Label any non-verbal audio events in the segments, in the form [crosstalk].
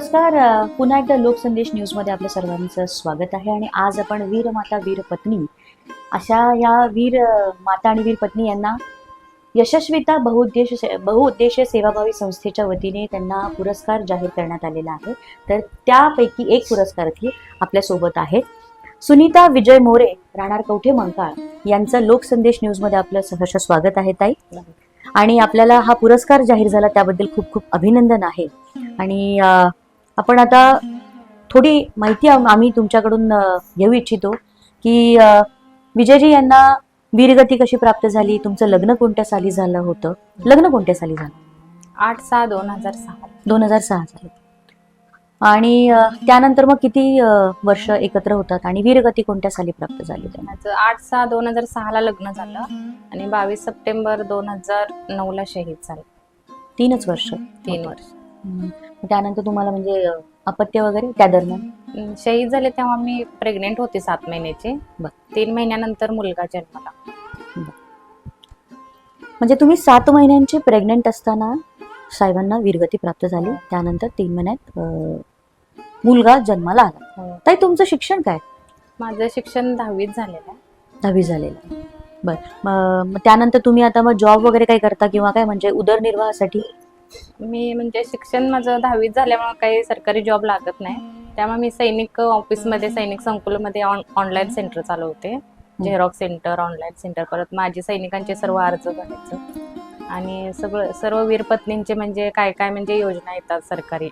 नमस्कार पुन्हा एकदा लोकसंदेश न्यूजमध्ये आपल्या सर्वांचं स्वागत आहे आणि आज आपण वीर माता वीर पत्नी अशा या वीर माता आणि वीर पत्नी यांना यशस्विता बहुउद्देश बहुउद्देशीय सेवाभावी संस्थेच्या वतीने त्यांना पुरस्कार जाहीर करण्यात आलेला आहे. तर त्यापैकी एक पुरस्कारार्थी आपल्यासोबत आहेत. सुनीता विजय मोरे राहणार कवठे मंकाळ यांचं लोकसंदेश न्यूजमध्ये आपलं सहर्ष स्वागत आहे ताई. आणि आपल्याला हा पुरस्कार जाहीर झाला त्याबद्दल खूप खूप अभिनंदन आहे. आणि आपण आता थोडी माहिती आम- आम्ही तुमच्याकडून घेऊ इच्छितो की विजयजी यांना वीरगती कशी प्राप्त झाली? तुमचं लग्न कोणत्या साली झालं होतं? लग्न कोणत्या साली झालं? आठ सहा दोन हजार सहा. दोन हजार सहा साली. आणि त्यानंतर मग किती वर्ष एकत्र होतात आणि वीरगती कोणत्या साली प्राप्त झाली त्यांना आठ सहा दोन हजार सहा ला लग्न झालं आणि बावीस सप्टेंबर दोन हजार नऊ ला शहीद झालं. तीनच वर्ष. तीन वर्ष. मग त्यानंतर तुम्हाला म्हणजे अपत्य वगैरे त्या दरम्यान? अं, शहीद झाले तेव्हा मी प्रेग्नेंट होते सात महिन्याची. बर. तीन महिन्यानंतर मुलगा जन्मला. म्हणजे तुम्ही सात महिन्यांचे प्रेग्नेंट असताना साहेबांना वीरगती प्राप्त झाली. त्यानंतर तीन महिन्यात अं, मुलगा जन्माला आला. हो. ताई तुमचं शिक्षण काय? माझं शिक्षण दहावीत झालेलं आहे. दहावी झालेलं बर. म- मग त्यानंतर तुम्ही आता मग जॉब वगैरे काही करता किंवा काय? म्हणजे उदरनिर्वाहासाठी? मी म्हणजे शिक्षण माझं दहावीत झाल्यामुळे काही सरकारी जॉब लागत नाही. त्यामुळे मी सैनिक ऑफिसमध्ये सैनिक संकुलमध्ये ऑनलाईन सेंटर चालवते. झेरॉक्स सेंटर ऑनलाईन सेंटर परत माझे सैनिकांचे सर्व अर्ज भरायचं. आणि सगळं सर्व वीरपत्नींचे म्हणजे काय काय म्हणजे योजना येतात सरकारी.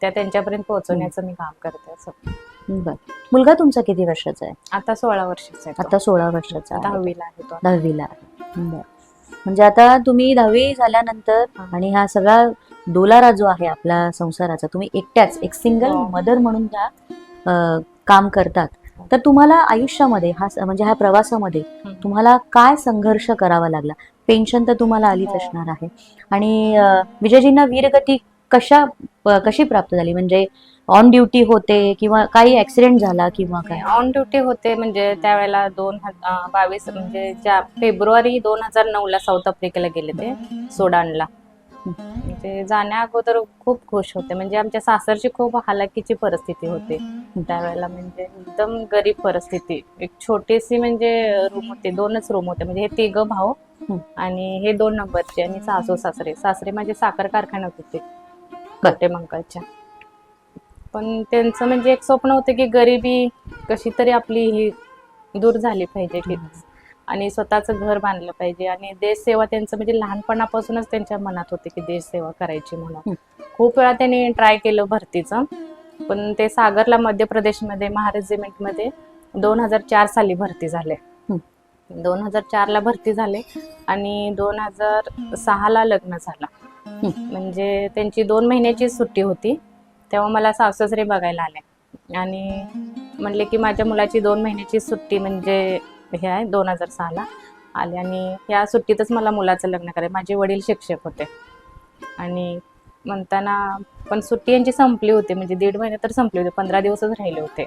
त्या त्यांच्यापर्यंत पोहोचवण्याचं मी काम करते असं. बर. मुलगा तुमचा किती वर्षाचा आहे? आता सोळा वर्षाचा आहे. आता सोळा वर्षाचा दहावीला आहे तो. दहावीला आहे. बर. म्हणजे आता तुम्ही दहावी झाल्यानंतर आणि हा सगळा डोलारा जो आहे आपल्या संसाराचा तुम्ही एकट्याच एक सिंगल हो. मदर म्हणून त्या काम करतात तर तुम्हाला आयुष्यामध्ये हा म्हणजे ह्या प्रवासामध्ये हं. तुम्हाला काय संघर्ष करावा लागला पेन्शन तर तुम्हाला आलीच हो. असणार आहे आणि विजयजींना वीरगती कशा कशी प्राप्त झाली म्हणजे ऑन ड्युटी होते किंवा काही ऍक्सिडेंट झाला किंवा काय? ऑन ड्युटी होते म्हणजे त्यावेळेला दोन बावीस म्हणजे ज्या फेब्रुवारी दोन हजार नऊ ला साऊथ आफ्रिकेला गेले ते सोडानला म्हणजे जाण्या अगोदर खूप खुश होते. म्हणजे आमच्या सासरची खूप हालाकीची परिस्थिती होती. त्यावेळेला म्हणजे एकदम गरीब परिस्थिती. एक छोटीशी म्हणजे रूम होते दोनच रूम होते. म्हणजे हे तिघ भाऊ. आणि हे दोन नंबरचे आणि सासू सासरे. सासरे माझे साखर कारखान्यात होते. कटे मंकाळच्या पण त्यांचं म्हणजे एक स्वप्न होतं की गरिबी कशी तरी आपली ही दूर झाली पाहिजे की आणि स्वतःचं घर बांधलं पाहिजे. आणि देशसेवा त्यांचं म्हणजे लहानपणापासूनच त्यांच्या मनात होते की देशसेवा करायची म्हणून. खूप वेळा त्यांनी ट्राय केलं भरतीचं. पण ते सागरला मध्य प्रदेशमध्ये महारेजिमेंटमध्ये दोन हजार चार साली भरती झाले. दोन हजार चारला भरती झाले आणि दोन हजार सहाला लग्न झालं. म्हणजे त्यांची दोन महिन्याची सुट्टी होती. तेव्हा मला सासरे बघायला आले. आणि म्हणले की माझ्या मुलाची दोन महिन्याची सुट्टी म्हणजे हे आहे दोन हजार सहाला आले. आणि या सुट्टीतच मला मुलाचं लग्न करायचं. माझे वडील शिक्षक होते. आणि म्हणताना पण सुट्टी यांची संपली होती. म्हणजे दीड महिने तर संपली होती. पंधरा दिवसच राहिले होते.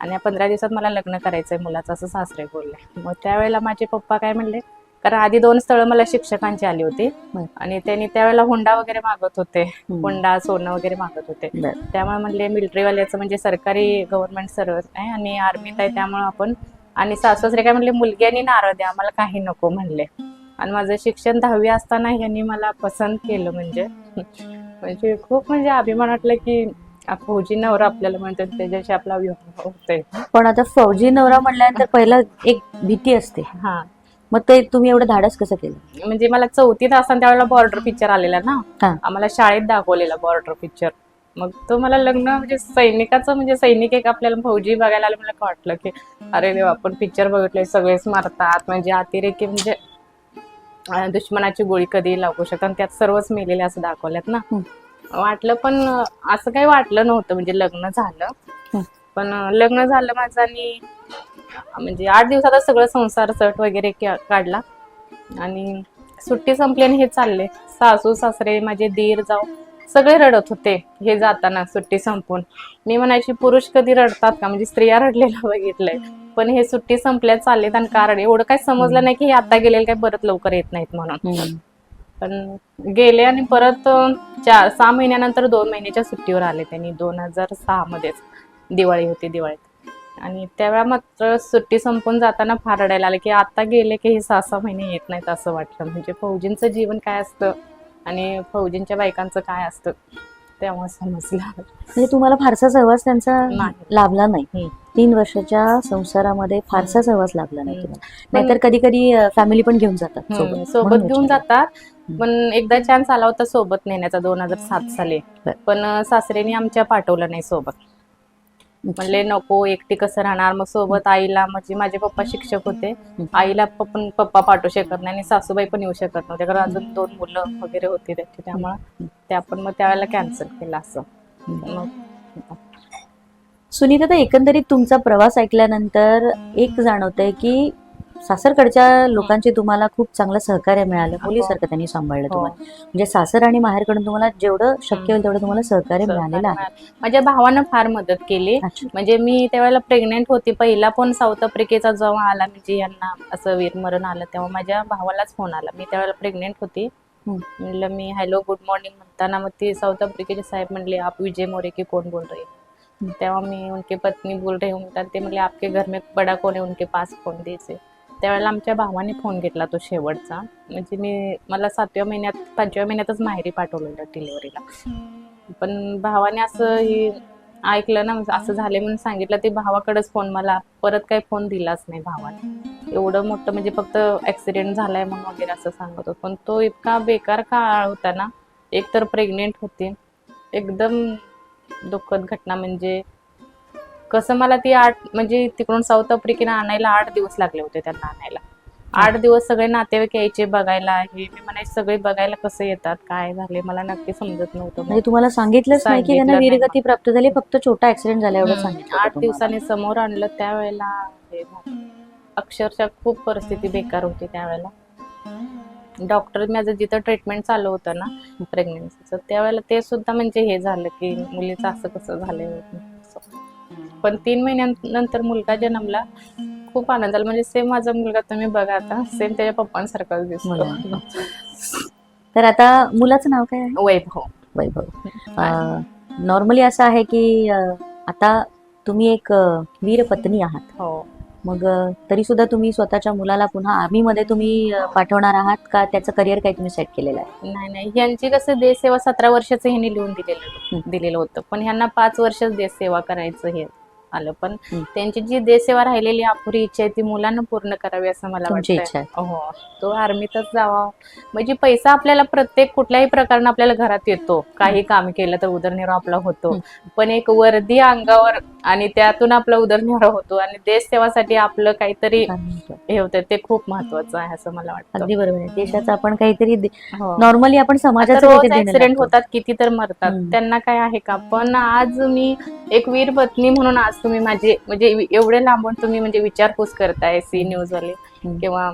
आणि या पंधरा दिवसात मला लग्न करायचं आहे मुलाचं असं सासरे बोलले. मग त्यावेळेला माझे पप्पा काय म्हणले कारण आधी दोन स्थळं मला शिक्षकांची आली होती. बरं. आणि त्यांनी त्यावेळेला हुंडा वगैरे मागत होते. हुंडा सोनं वगैरे मागत होते. बरं. त्यामुळे म्हणले मिलिटरीवाल्याचं म्हणजे सरकारी गव्हर्नमेंट सर्व्हिस आहे आणि आर्मीत आहे त्यामुळे आपण आणि सासरे काय म्हणले मुलगी आणि नारळ द्या आम्हाला काही नको म्हणले. आणि माझं शिक्षण दहावी असताना यांनी मला पसंत केलं म्हणजे. म्हणजे खूप म्हणजे अभिमान वाटलं की फौजी नवरा आपल्याला म्हणतात त्याच्याशी आपला विवाह होतोय. पण आता फौजी नवरा म्हणल्यानंतर पहिला एक भीती असते. हा. मग ते तुम्ही एवढं धाडस कसं केलं? म्हणजे मला चौथीत असताना त्यावेळेला बॉर्डर पिक्चर आलेला ना. हा. आम्हाला शाळेत दाखवलेला बॉर्डर पिक्चर मग तो मला लग्न म्हणजे सैनिकाचं म्हणजे सैनिक एक आपल्याला फौजी बघायला आलं मला वाटलं की अरे देवा आपण पिक्चर बघितले सगळेच मारतात. म्हणजे अतिरेकी म्हणजे अं, दुश्मनाची गोळी कधी लागू शकतात आणि त्यात सर्वच मेलेले असं दाखवल्यात ना. हं. वाटलं पण अं, असं काही वाटलं नव्हतं. म्हणजे लग्न झालं. हं. पण अं, लग्न झालं माझं आणि म्हणजे आठ दिवसातच सगळं संसार सट वगैरे काढला. आणि सुट्टी संपली आणि हे चालले. सासू सासरे माझे दीर जाऊ. सगळे रडत होते हे जाताना सुट्टी संपून. मी म्हणायची पुरुष कधी रडतात का? म्हणजे स्त्रिया रडलेलं बघितलंय. पण हे सुट्टी संपल्या चाललेत आणि का रडे एवढं काही समजलं नाही की हे आता गेलेले काय परत लवकर येत नाहीत म्हणून. पण गेले आणि परत चार सहा महिन्यानंतर दोन महिन्याच्या सुट्टीवर आले त्यांनी. दोन हजार सहा मध्येच दिवाळी होती दिवाळीत. आणि त्यावेळा मात्र सुट्टी संपून जाताना फार रडायला आले की आता गेले की हे सहा सहा महिने येत नाहीत असं वाटलं. म्हणजे फौजींचं जीवन काय असतं आणि फौजींच्या बायकांचं काय असतं तेव्हा समजलं. म्हणजे तुम्हाला फारसा सहवास त्यांचा. लाभला नाही. तीन वर्षाच्या संसारामध्ये फारसा सहवास लाभला नाही नाहीतर कधी कधी फॅमिली पण घेऊन जातात सोबत. घेऊन. जातात. पण एकदा चान्स आला होता सोबत नेण्याचा दोन हजार सात साली. पण सासरेने आमच्या पाठवलं नाही सोबत. म्हणले नको एकटी कसं राहणार? मग सोबत आईला म्हणजे माझे पप्पा शिक्षक होते. आईला पण पप्पा पाठवू शकत नाही आणि सासूबाई पण येऊ शकत नव्हते. कारण अजून दोन मुलं वगैरे होती त्याची. त्यामुळं ते आपण मग त्यावेळेला कॅन्सल केला असं. मग सुनीता एकंदरीत तुमचा प्रवास ऐकल्यानंतर एक जाणवतंय की सासरकडच्या लोकांचे तुम्हाला खूप चांगलं सहकार्य मिळालं. मुलीसारखं त्यांनी सांभाळलं हो. तुम्हाला. म्हणजे सासर आणि माहेरकडून तुम्हाला जेवढं शक्य होईल तेवढं तुम्हाला सहकार्य मिळालेलं आहे. माझ्या भावानं फार मदत केली. अच्छा. म्हणजे मी त्यावेळेला प्रेग्नेंट होती. पहिला पण साऊथ आफ्रिकेचा जेव्हा आला म्हणजे यांना असं वीरमरण आलं तेव्हा माझ्या भावालाच फोन आला. मी त्यावेळेला प्रेग्नेंट होती. हम्म. म्हणलं मी हॅलो गुड मॉर्निंग म्हणताना मग ती साऊथ आफ्रिकेचे साहेब म्हणले आप विजय मोरे की कोण बोल रहे. तेव्हा मी उनके पत्नी बोल रही हूँ म्हणतात ते म्हणले आपके घर में बडा कोण आहे उनके पास फोन द्यायचे त्यावेळेला आमच्या भावाने फोन घेतला तो शेवटचा. म्हणजे मी मला सातव्या महिन्यात पाचव्या महिन्यातच माहेरी पाठवलेलं डिलिव्हरीला पण भावाने असं हे ऐकलं ना असं झाले म्हणून सांगितलं ते भावाकडेच फोन मला परत काही फोन दिलाच नाही भावाने. एवढं मोठं म्हणजे फक्त ऍक्सिडेंट झालाय म्हणून वगैरे असं सांगत होतो. पण तो इतका बेकार काळ होता ना एक तर प्रेग्नेंट होते. एकदम दुःखद घटना म्हणजे कसं मला ती आठ म्हणजे तिकडून साऊथ आफ्रिकेला आणायला आठ दिवस लागले होते त्यांना आणायला आठ दिवस सगळे नातेवाईक यायचे बघायला हे मी म्हणायचे सगळे बघायला कसं येतात काय झाले मला नक्की समजत नव्हतं म्हणजे तुम्हाला सांगितलंच नाही की त्यांना सांगितलं नाही. वीरगती प्राप्त झाली फक्त छोटा ऍक्सिडेंट झाला एवढं. सांगितलं आठ होतं तुम्हाला. दिवसांनी समोर आणलं त्यावेळेला हे झालं. अक्षरशः खूप परिस्थिती बेकार होती त्यावेळेला डॉक्टर माझं जिथं ट्रीटमेंट चालू होतं ना प्रेग्नेन्सीचं त्यावेळेला ते सुद्धा म्हणजे हे झालं की मुलीचं असं कसं असं. पण तीन महिन्यानंतर मुलगा जन्मला खूप आनंद झाला. म्हणजे सेम माझा मुलगा तुम्ही बघा आता सेम त्याच्या पप्पांसारखाच दिसतो. तर आता मुलाचं नाव काय आहे? वैभव. वैभव. नॉर्मली असं आहे की आता तुम्ही एक वीर पत्नी आहात. हो. मग तरी सुद्धा तुम्ही स्वतःच्या मुलाला पुन्हा आर्मी मध्ये तुम्ही पाठवणार आहात का? त्याचं करिअर काही तुम्ही सेट केलेलं आहे? नाही नाही. यांची कसं देशसेवा सतरा वर्षाचं ह्यांनी लिहून दिलेलं दिलेलं होतं. पण ह्यांना पाच वर्ष देशसेवा करायचं हे. आलं. पण. त्यांची जी देशसेवा राहिलेली अपुरी इच्छा आहे ती मुलांना पूर्ण करावी असं मला तुमची वाटतं आहे. हो तो आर्मीतच जावा. म्हणजे पैसा आपल्याला प्रत्येक कुठल्याही प्रकारानं आपल्याला घरात येतो. काही काम केलं तर उदरनिर्वाह आपला होतो. पण एक वर्दी अंगावर आणि त्यातून आपला उदरनिर्वाह होतो आणि देश सेवासाठी आपलं काहीतरी हे होतं. ते खूप महत्वाचं आहे असं मला वाटतं. अगदी बरोबर आहे. देशाचं आपण काहीतरी हो. नॉर्मली आपण आता समाजाचं रोज काहीतरी देणं ऍक्सिडेंट लागतो. होतात किती तर मरतात. हम्म. त्यांना काय आहे का? पण आज मी एक वीर पत्नी म्हणून आज तुम्ही माझे म्हणजे एवढे लांबून तुम्ही म्हणजे विचारपूस करताय सी न्यूज वाले. किंवा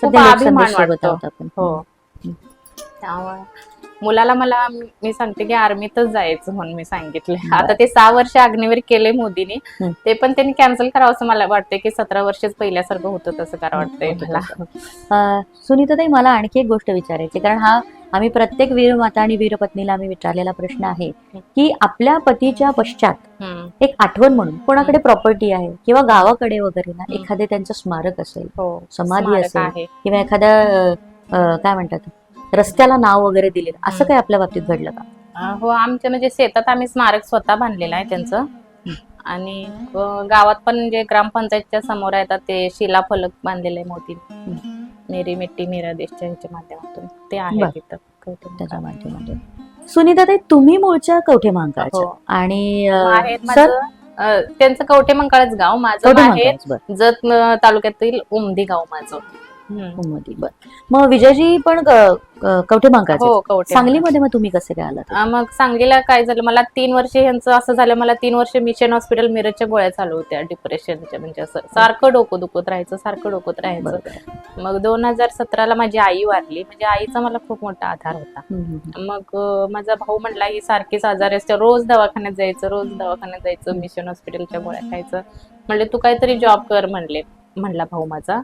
खूप अभिमान वाटतो. हो. त्यामुळे मुलाला मला मी सांगते की आर्मीतच जायचं म्हणून मी सांगितलंय बरं. आता ते सहा वर्ष अग्निवीर केले मोदीने. ते पण त्यांनी कॅन्सल करावं असं मला वाटतंय की सतरा वर्षच पहिल्यासारखं होतं तसं करावं वाटतंय मला. अं, सुनीताताई मला आणखी एक गोष्ट विचारायची कारण हा आम्ही प्रत्येक वीरमाता आणि वीरपत्नीला आम्ही विचारलेला प्रश्न आहे की आपल्या पतीच्या पश्चात. एक आठवण म्हणून कोणाकडे प्रॉपर्टी आहे किंवा गावाकडे वगैरे ना एखादे त्यांचं स्मारक असेल हो समाधी असेल किंवा एखाद्या काय म्हणतात? रस्त्याला नाव वगैरे दिलेलं असं काही आपल्या बाबतीत घडलं का? हो आमच्या म्हणजे शेतात आम्ही स्मारक स्वतः बांधलेलं आहे त्यांचं. आणि गावात पण म्हणजे ग्रामपंचायतच्या समोर येतात ते शिलाफलक बांधलेले आहे मोठी मेरी मिट्टी मेरा देशच्या ह्याच्या माध्यमातून. ते आहे. तिथं त्याच्या माध्यमातून. सुनीताताई तुम्ही मूळच्या कवठे महांकाळच्या हो. आणि सर? अं, त्यांचं कवठे मंकाळच गाव. माझं बरं. जत तालुक्यातील उमदी गाव माझं. बरं. मग विजयजी पण कवठे हो कवठे सांगलीमध्ये मग तुम्ही कसे काय आलात? मग सांगलीला काय झालं? मला तीन वर्ष यांचं असं झालं मला तीन वर्ष मिशन हॉस्पिटल मिरजच्या गोळ्या चालू होत्या डिप्रेशनच्या. म्हणजे असं सारखं डोकं दुखत राहायचं सारखं डोकत राहायचं. बरोबर. मग दोन हजार सतराला माझी आई वारली. म्हणजे आईचा मला खूप मोठा आधार होता. हम्म, हम्म, मग अं, माझा भाऊ म्हणला ही सारखीच आजारी असते रोज दवाखान्यात जायचं रोज दवाखान्यात जायचं मिशन हॉस्पिटलच्या गोळ्या खायचं. म्हणले तू काहीतरी जॉब कर म्हणले. म्हणला भाऊ माझा.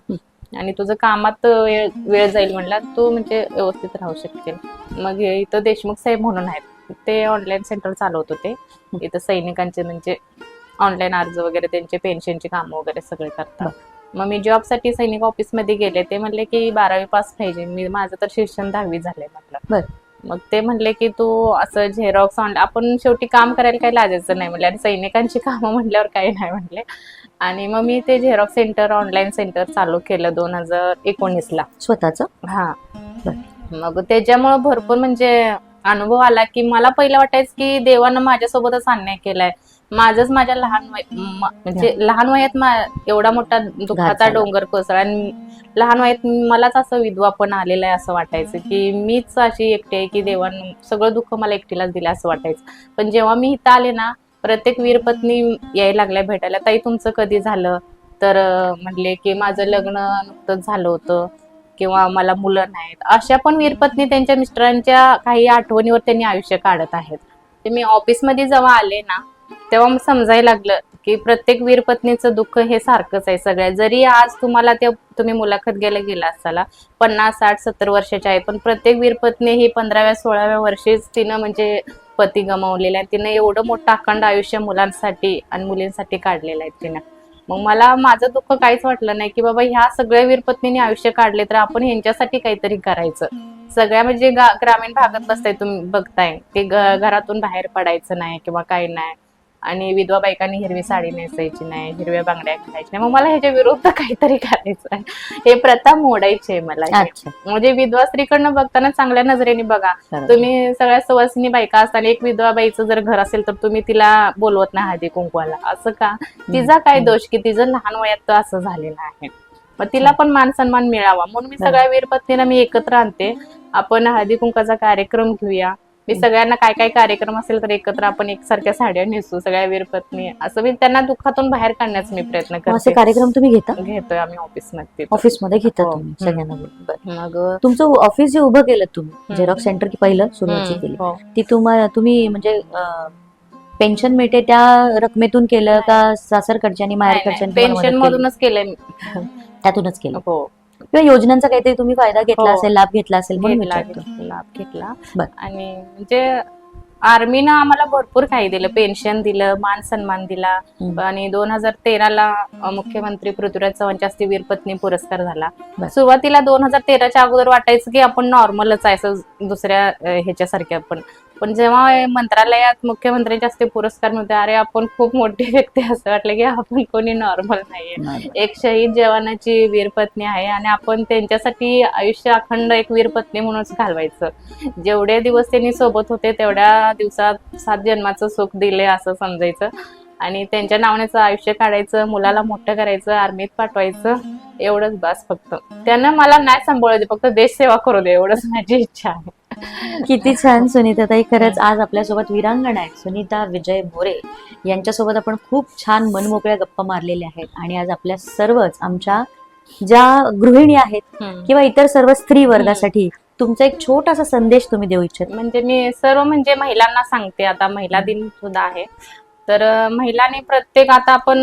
आणि तुझं कामात वेळ जाईल म्हणला तू म्हणजे व्यवस्थित राहू शकशील मग इथं देशमुख साहेब म्हणून आहेत. ते ऑनलाईन सेंटर चालवत होते. इथं सैनिकांचे म्हणजे ऑनलाईन अर्ज वगैरे त्यांचे पेन्शनची कामं वगैरे सगळे करतात. मग मी जॉबसाठी सैनिक ऑफिसमध्ये गेले. ते म्हणले की बारावी पास पाहिजे. मी माझं तर शिक्षण दहावी झालंय म्हटलं बर. मग ते म्हणले की तू असं झेरॉक्स ऑन आपण शेवटी काम करायला काही लाजायचं नाही म्हणले. आणि सैनिकांची [laughs] कामं म्हटल्यावर काही नाही म्हणले. आणि मग मी ते झेरॉक्स सेंटर ऑनलाईन सेंटर चालू केलं दोन हजार एकोणीसला. स्वतःच? हा. मग त्याच्यामुळं भरपूर म्हणजे अनुभव आला की मला पहिलं वाटायचं की देवानं माझ्यासोबतच अन्याय केलाय. माझंच माझ्या लहान वय म्हणजे लहान वयात मा- एवढा मोठा दुःखाचा. डोंगर कोसळला आणि लहान वयात मलाच असं विधवा पण आलेलं आहे असं वाटायचं की मीच अशी एकटी आहे की देवानं सगळं दुःख मला एकटीलाच दिलं असं वाटायचं. पण जेव्हा मी इथं आले ना प्रत्येक वीरपत्नी यायला लागल्या भेटायला ताई तुमचं कधी झालं? तर म्हणले की माझं लग्न नुकतंच झालं होतं किंवा मला मुलं नाहीत. अशा पण वीरपत्नी त्यांच्या मिस्टरांच्या काही आठवणीवर त्यांनी आयुष्य काढत आहेत. ते मी ऑफिसमध्ये जेव्हा आले ना तेव्हा मग समजायला लागलं की प्रत्येक वीरपत्नीचं दुःख हे सारखंच आहे सगळ्या. जरी आज तुम्हाला त्या तुम्ही मुलाखत घ्यायला गेला असाला पन्नास साठ सत्तर वर्षाच्या आहे पण प्रत्येक वीरपत्नी ही पंधराव्या सोळाव्या वर्षीच तिनं म्हणजे पती गमावलेला आहे तिनं एवढं मोठं अखंड आयुष्य मुलांसाठी आणि मुलींसाठी काढलेलं आहे तिनं. मग मला माझं दुःख काहीच वाटलं नाही की बाबा ह्या सगळ्या वीरपत्नीने आयुष्य काढले तर आपण ह्यांच्यासाठी काहीतरी करायचं. सगळ्या म्हणजे ग्रामीण भागात बसताय तुम्ही बघताय. ते घरातून बाहेर पडायचं नाही किंवा काही नाही. आणि विधवा बायकांनी हिरवी साडी नेसायची नाही हिरव्या बांगड्या घालायच्या नाही. मग मला ह्याच्या विरुद्ध [laughs] काहीतरी करायचं आहे. हे प्रथा मोडायची आहे मला म्हणजे विधवा स्त्रीकडनं बघताना चांगल्या नजरेने बघा. तुम्ही सगळ्या सवासिनी बायका असताना एक विधवा बाईचं जर घर असेल तर तुम्ही तिला बोलवत नाही हळदी कुंकवाला. असं का? तिचा काय. दोष की तिचं लहान वयात तर असं झालेलं आहे. मग तिला पण मान सन्मान मिळावा. म्हणून मी. सगळ्या वीरपत्नीला मी एकत्र आणते. आपण हळदी कुंकाचा कार्यक्रम घेऊया. मी सगळ्यांना काय काय कार्यक्रम असेल तर एकत्र आपण एकसारख्या साड्या नेसू सगळ्या वीरपत्नी असं मी त्यांना दुःखातून बाहेर काढण्याचा मी प्रयत्न मग असे करते कार्यक्रम तुम्ही घेता घेतोय आम्ही ऑफिसमध्ये ऑफिसमध्ये घेता हो. तुम्ही हम्म. सगळ्यांना. मग तुमचं ऑफिस जे उभं केलं तुम्ही. झेरॉक्स सेंटर की पहिलं सुरुवात केली हो. ती तुम्हाला तुम्ही म्हणजे पेन्शन मिळते त्या रकमेतून केलं का सासरकडच्या आणि माहेरकडच्या पेन्शन मधूनच केलंय. [laughs] त्यातूनच केलं हो किंवा योजनांचा काहीतरी तुम्ही फायदा घेतला हो. असेल लाभ घेतला असेल म्हणून घेतला विचारतो. घेतला, लाभ घेतला बर. आणि म्हणजे आर्मीनं आम्हाला भरपूर काही दिलं पेन्शन दिलं मान सन्मान दिला हम्म. आणि दोन हजार तेराला मुख्यमंत्री पृथ्वीराज चव्हाणच्या हस्ते वीरपत्नी पुरस्कार झाला. सुरुवातीला दोन हजार तेराच्या अगोदर वाटायचं की आपण नॉर्मलच आहे असं दुसऱ्या अं, ह्याच्यासारख्या पण पण जेव्हा मंत्रालयात मुख्यमंत्र्यांच्या हस्ते पुरस्कार मिळते अरे आपण खूप मोठी व्यक्ती असं वाटलं की आपण कोणी नॉर्मल नाहीये. नाही. एक शहीद जवानाची वीरपत्नी आहे आणि आपण त्यांच्यासाठी आयुष्य अखंड एक वीरपत्नी म्हणूनच घालवायचं. जेवढे दिवस त्यांनी सोबत होते तेवढ्या दिवसात सात जन्माचं सुख दिले असं समजायचं. आणि त्यांच्या नावानेचं आयुष्य काढायचं मुलाला मोठं करायचं आर्मीत पाठवायचं एवढंच बस फक्त. त्यांना मला नाही सांभाळू दे फक्त देश सेवा करू दे एवढंच माझी इच्छा आहे. किती छान सुनीता ताई खरंच आज आपल्यासोबत वीरांगण आहेत. सुनीता विजय मोरे यांच्यासोबत आपण खूप छान मनमोकळ्या गप्पा मारलेल्या आहेत. आणि आज आपल्या सर्वच आमच्या ज्या गृहिणी आहेत. किंवा इतर सर्व स्त्री वर्गासाठी तुमचा एक छोटासा संदेश तुम्ही देऊ इच्छित. म्हणजे मी सर्व म्हणजे महिलांना सांगते. आता महिला दिन सुद्धा आहे. तर महिलांनी प्रत्येक आता आपण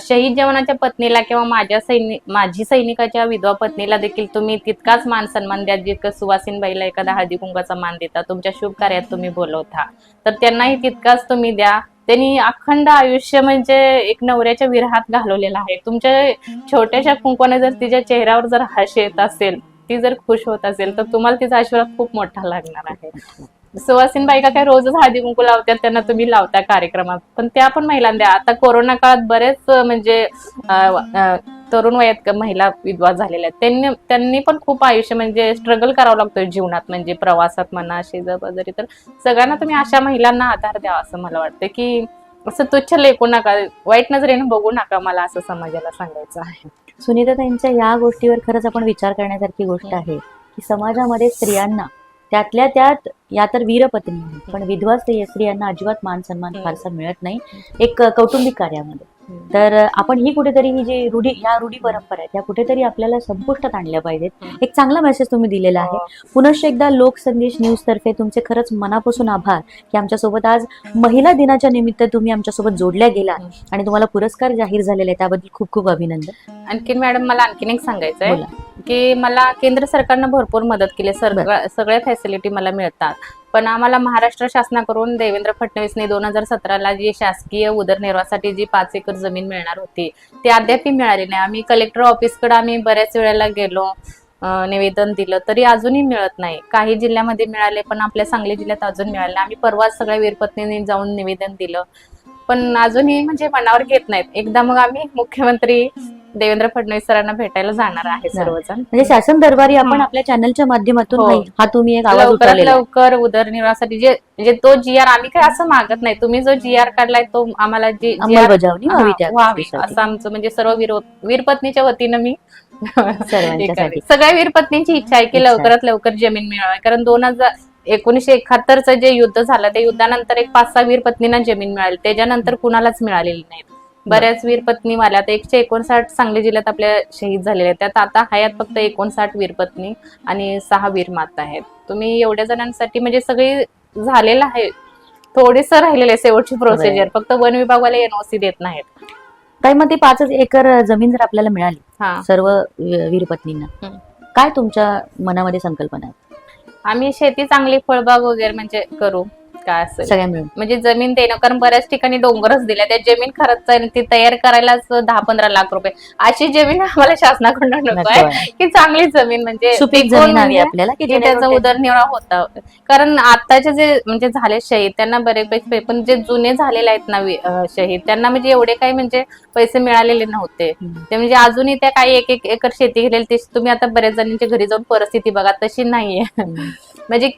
शहीद जवानाच्या पत्नीला किंवा माझ्या सैनिक माझी सैनिकाच्या विधवा पत्नीला देखील तुम्ही तितकाच मान सन्मान द्या जितकं सुवासीनबाईला एखादा हळदी कुंकाचा मान देता तुमच्या शुभ कार्यात तुम्ही बोलवता. तर त्यांनाही तितकाच तुम्ही द्या. त्यांनी अखंड आयुष्य म्हणजे एक नवऱ्याच्या विरहात घालवलेलं आहे. तुमच्या छोट्याशा कुंकवाने जर तिच्या चेहऱ्यावर जर हस येत असेल ती जर खुश होत असेल तर तुम्हाला तिचा आशीर्वाद खूप मोठा लागणार आहे. सुवासीन बायका काय रोजच हळदी कुंकू लावतात त्यांना तुम्ही लावता कार्यक्रमात. पण त्या पण महिलांना द्या. आता कोरोना काळात बरेच म्हणजे तरुण वयात महिला विधवा झालेल्या आहेत. त्यांनी त्यांनी पण खूप आयुष्य म्हणजे स्ट्रगल करावं लागतोय जीवनात म्हणजे प्रवासात म्हणा शेजारी तर सगळ्यांना तुम्ही अशा महिलांना आधार द्यावा असं मला वाटतं की असं तुच्छ लेखू नका वाईट नजरेने बघू नका मला असं समाजाला सांगायचं आहे. सुनीता त्यांच्या या गोष्टीवर खरंच आपण विचार करण्यासारखी गोष्ट आहे की समाजामध्ये स्त्रियांना त्यातल्या त्यात या तर वीरपत्नी आहेत पण विधवा स्त्री स्त्रियांना अजिबात मान सन्मान. फारसा मिळत नाही. एक कौटुंबिक कार्यामध्ये. तर आपण ही कुठेतरी ही जी रूढी ह्या रूढी परंपरा आहेत त्या कुठेतरी आपल्याला संपुष्टात आणल्या पाहिजेत. एक चांगला मेसेज तुम्ही दिलेला आहे. पुनश्च एकदा लोक संदेश न्यूज तर्फे तुमचे खरंच मनापासून आभार की आमच्यासोबत आज महिला दिनाच्या निमित्त तुम्ही आमच्यासोबत जोडल्या गेला. आणि तुम्हाला पुरस्कार जाहीर झालेले आहे त्याबद्दल खूप खूप अभिनंदन. आणखीन मॅडम मला आणखीन एक सांगायचं आहे की मला केंद्र सरकारनं भरपूर मदत केली. सगळ्या सगळ्या फॅसिलिटी मला मिळतात. पण आम्हाला महाराष्ट्र शासनाकडून देवेंद्र फडणवीसने दोन हजार सतराला जी शासकीय उदरनिर्वाहासाठी जी पाच एकर जमीन मिळणार होती ती अद्याप मिळाली नाही. आम्ही कलेक्टर ऑफिसकडे आम्ही बऱ्याच वेळेला गेलो निवेदन दिलं तरी अजूनही मिळत नाही. काही जिल्ह्यामध्ये मिळाले पण आपल्या सांगली जिल्ह्यात अजून मिळाले नाही. आम्ही परवाच सगळ्या वीरपत्नींनी जाऊन निवेदन दिलं. पण अजूनही म्हणजे मनावर घेत नाहीत. एकदा मग आम्ही मुख्यमंत्री देवेंद्र फडणवीस सरांना भेटायला जाणार आहे सर्वजण म्हणजे शासन दरबारी आपण. आपल्या चॅनलच्या माध्यमातून हो. नाही, हा तुम्ही एक आवाज लवकरात आहे. लवकर उदरनिर्वाहासाठी जे म्हणजे तो जी आर आम्ही काय असं मागत नाही तुम्ही जो जी आर काढलाय तो आम्हाला जी अंमलबजावणी व्हावी त्या व्हावी गोष्टीसाठी. असं आमचं म्हणजे सर्व वीर वीरपत्नीच्या वतीनं मी हे [laughs] सर्वांच्यासाठी [laughs] करते. सगळ्या वीरपत्नीची इच्छा आहे की इच्छा आहे. लवकरात लवकर जमीन मिळावी कारण दोन हजार एकोणीशे एकाहत्तरचं जे युद्ध झालं त्या युद्धानंतर एक पाच सहा वीरपत्नींना जमीन मिळाली त्याच्यानंतर कुणालाच मिळालेली नाही बऱ्याच वीरपत्नी वाल्या आता एकशे एकोणसाठ सांगली जिल्ह्यात आपल्या शहीद झालेल्या आहेत. त्यात आता हयात फक्त एकोणसाठ वीरपत्नी आणि सहा वीरमाता आहेत. तुम्ही एवढ्या जणांसाठी म्हणजे सगळी झालेलं आहे. थोडेस राहिलेले शेवटची प्रोसिजर फक्त वन विभागाला एनओसी देत नाहीत. काय मग ती पाच एकर जमीन जर आपल्याला मिळाली हा. सर्व वी- वीरपत्नींना हम्म. काय तुमच्या मनामध्ये संकल्पना आहे आम्ही शेती चांगली फळबाग वगैरे म्हणजे करू. काय असेल. सगळ्या मिळून. म्हणजे जमीन देणं कारण बऱ्याच ठिकाणी डोंगरच दिल्या त्या जमीन खरंच ती तयार करायलाच दहा पंधरा लाख रुपये. अशी जमीन आम्हाला शासनाकडून नको आहे. की चांगली जमीन म्हणजे सुपीक जमीन हवी म्हणजे आपल्याला की त्याचा उदरनिर्वाह होता. कारण आताचे जे म्हणजे झाले शहीद त्यांना बरेपैकी पण जे जुने झालेले आहेत ना शहीद त्यांना म्हणजे एवढे काही म्हणजे पैसे मिळालेले नव्हते. ते म्हणजे अजूनही त्या काही एक एक एकर शेती ते तुम्ही आता बऱ्याच जणांच्या घरी जाऊन परिस्थिती बघा तशी नाहीये. म्हणजे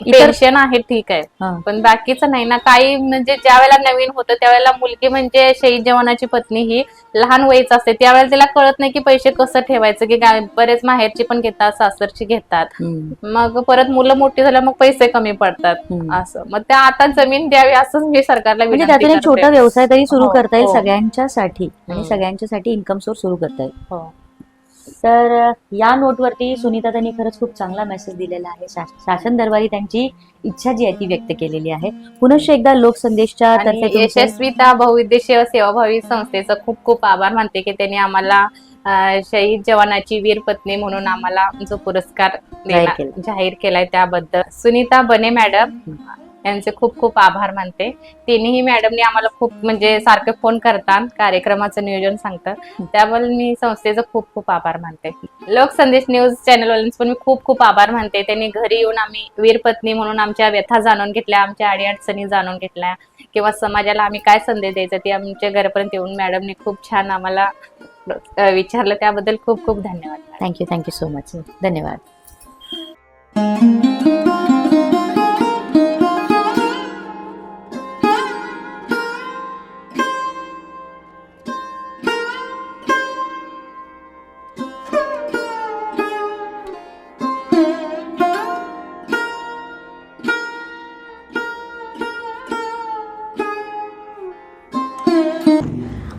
इतर- पेन्शन आहे ठीक आहे हा. पण बाकीचं नाही ना काही म्हणजे ज्या वेळेला नवीन होतं त्यावेळेला मुलगी म्हणजे शहीद जवानाची पत्नी ही लहान वयच असते त्यावेळेला तिला कळत नाही की पैसे कसं ठेवायचं की बरेच माहेरची पण घेतात सासरची घेतात हम्म. मग परत मुलं मोठी झाल्या मग पैसे कमी पडतात हम्म. असं मग त्या आता जमीन द्यावी असंच मी सरकारला म्हणजे विनंती त्यातून एक छोटा. व्यवसाय तरी सुरू हो, करता येईल हो. सगळ्यांच्यासाठी आणि हम्म. सगळ्यांच्यासाठी इन्कम सोर्स सुरू करता येईल हो. तर या नोटवरती सुनीता त्यांनी खरंच खूप चांगला मेसेज दिलेला आहे. शासन दरबारी त्यांची इच्छा जी आहे ती व्यक्त केलेली आहे. पुनश्च एकदा लोकसंदेशच्या आणि तर्फे तुमचे- यशस्वीता बहुउद्देशीय सेवाभावी संस्थेचा खूप खूप आभार मानते की त्यांनी आम्हाला अं, शहीद जवानाची वीर पत्नी म्हणून आम्हाला जो पुरस्कार केला. जाहीर केलाय त्याबद्दल. सुनीता बने मॅडम यांचे खूप खूप आभार मानते. तिन्ही मॅडमनी आम्हाला खूप म्हणजे सारखे फोन करतात कार्यक्रमाचं नियोजन सांगतात. त्यामुळे मी संस्थेचं खूप खूप आभार मानते. लोकसंदेश न्यूज चॅनलवाल्यांचं पण मी खूप खूप आभार मानते. त्यांनी घरी येऊन आम्ही वीरपत्नी म्हणून आमच्या व्यथा जाणून घेतल्या आमच्या अडीअडचणी जाणून घेतल्या किंवा समाजाला आम्ही काय संदेश द्यायचा ते आमच्या घरापर्यंत येऊन मॅडमनी खूप छान आम्हाला विचारलं. त्याबद्दल खूप खूप धन्यवाद. थँक्यू थँक्यू सो मच धन्यवाद.